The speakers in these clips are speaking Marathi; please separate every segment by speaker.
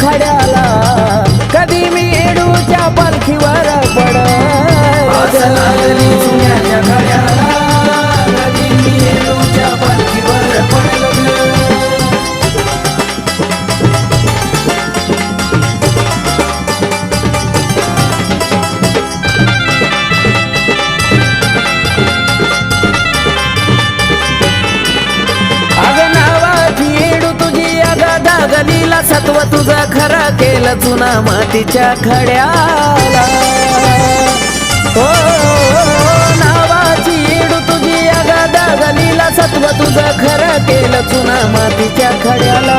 Speaker 1: खड्याला. कधी मी एडूच्या पालखीवर पड लागली तिला सत्व तुझा खरा केला चुना मातीच्या खड्याला. हो नावाची तुझी अगादा दागलीला सत्व तुझा खरा केला चुना मातीच्या खड्याला.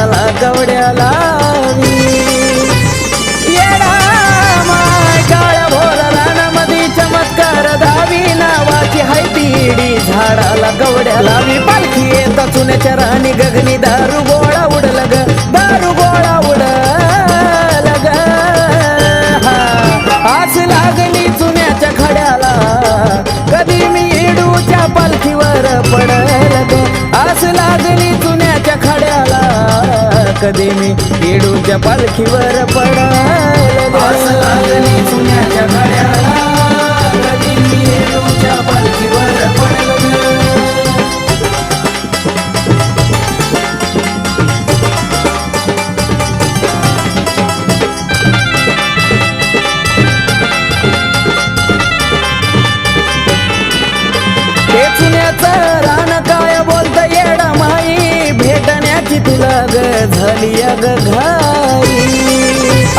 Speaker 1: गवड्याला कवड्याला चमत्कार नावाची झाडाला गवड्याला मी पालखी येता चुन्याच्या राणी गगनी दारू कधी मी येडूच्या पालखीवर पडाल ग झाली अग घाई।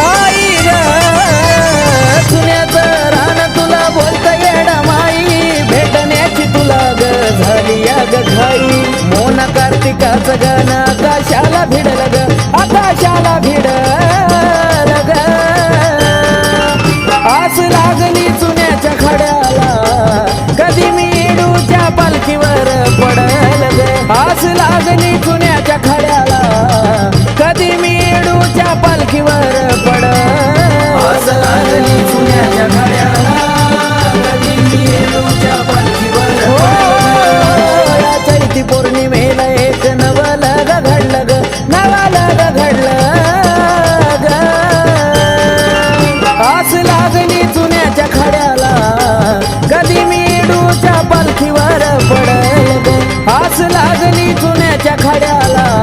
Speaker 1: आई ग सुन्याच रान तुला बोलता येडा माई। भेटण्याची तुला ग झाली अग घाई। मोना कार्तिकाच गाणं आकाशाला भिडलं ग आकाशाला भिड भाजली जुन्याच्या खड्याला.